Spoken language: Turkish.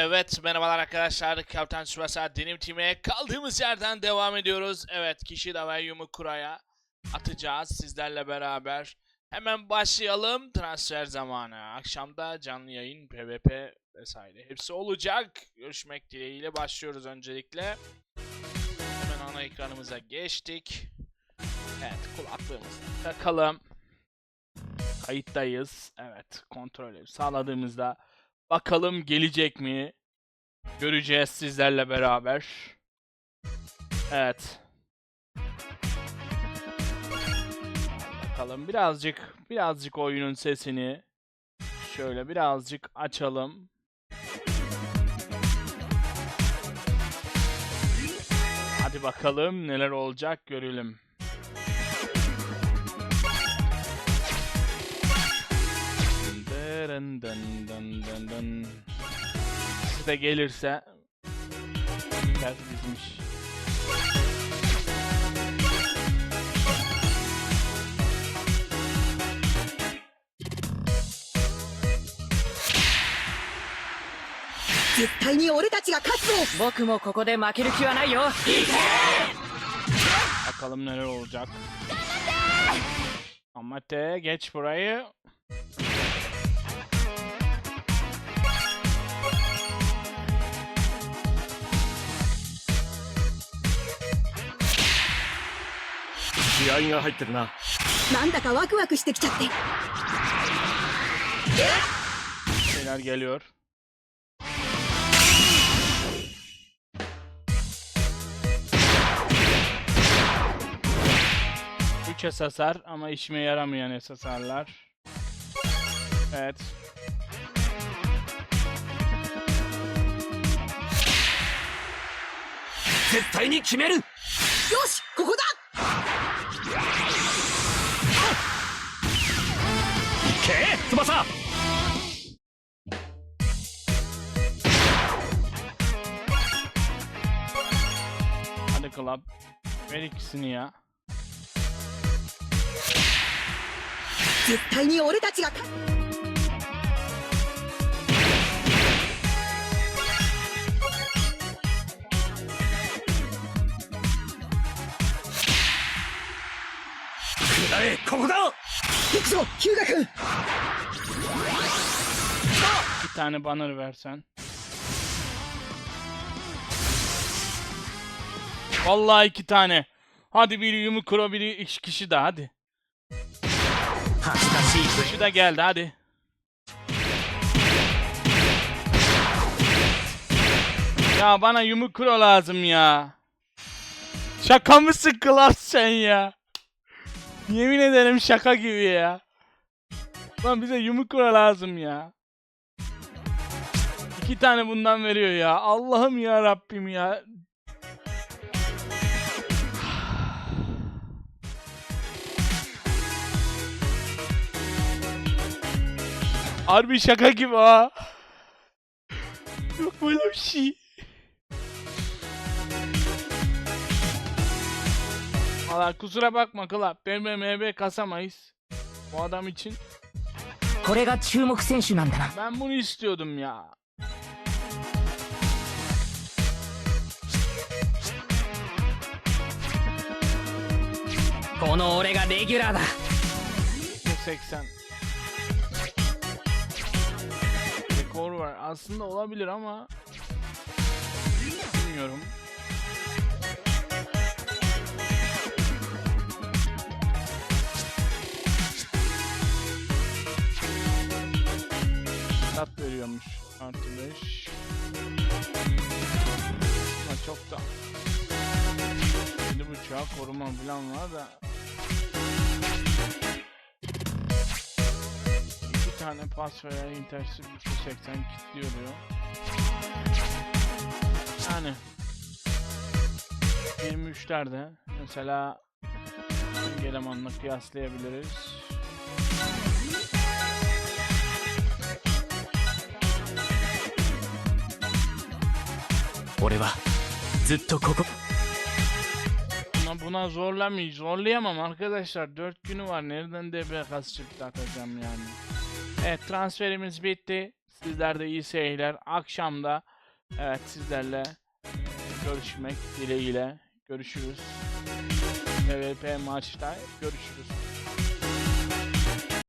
Evet merhabalar arkadaşlar. Kaptan Tsubasa Denim Team'e kaldığımız yerden devam ediyoruz. Evet Kishida ve Yumukura'ya atacağız sizlerle beraber. Hemen başlayalım. Transfer zamanı. Akşamda canlı yayın, PvP vesaire hepsi olacak. Görüşmek dileğiyle başlıyoruz öncelikle. Hemen ana ekranımıza geçtik. Evet kulaklığımızı takalım. Kayıttayız. Evet kontrolü sağladığımızda Bakalım gelecek mi? Göreceğiz sizlerle beraber. Evet. Bakalım birazcık birazcık oyunun sesini şöyle birazcık açalım. Hadi bakalım neler olacak görelim. Dın dın dın dın dın. Size gelirse ters bitmiş. Boku mo kokoda makiru ki wa nai yo. Bakalım neler olacak. Amate geç burayı. Diğer ってるななんだかワクワクしてきちゃって Şeyler geliyor. Üç SSR ama işime yaramayan SSR'lar. Evet. 絶対に決 翼。Hadi club. 絶対に俺たちがここだ。行くぞヒュウガ君 tane banner versen. Vallahi iki tane. Hadi biri Yumikuro biri iki kişi de hadi. Kişi de geldi hadi. Ya bana Yumikuro lazım ya. Şaka mısın Klas sen ya? Yemin ederim şaka gibi ya. Lan bize Yumikuro lazım ya. İki tane bundan veriyor ya. Allah'ım ya Rabbim ya. Harbi şaka gibi ha. Yok böyle bir şey. Valla kusura bakma Klap. BMMB kasamayız. Bu adam için. Ben bunu istiyordum ya. の俺がレギュラーだ 80. Rekor var. Aslında olabilir ama bilmiyorum. Tat veriyormuş. Artı 5. Ama çok da. 7 buçuğa koruma falan var da. bir tane pas veya intersif 380 kilitliyor diyor. Yani 23'lerde mesela hangi elemanla kıyaslayabiliriz? Buna, buna zorlamayız. Zorlayamam arkadaşlar. 4 günü var. Nereden DB kas çıktı atacağım yani. Evet transferimiz bitti. Sizler de iyi seyirler. Akşamda evet sizlerle görüşmek dileğiyle görüşürüz. PvP maçta görüşürüz.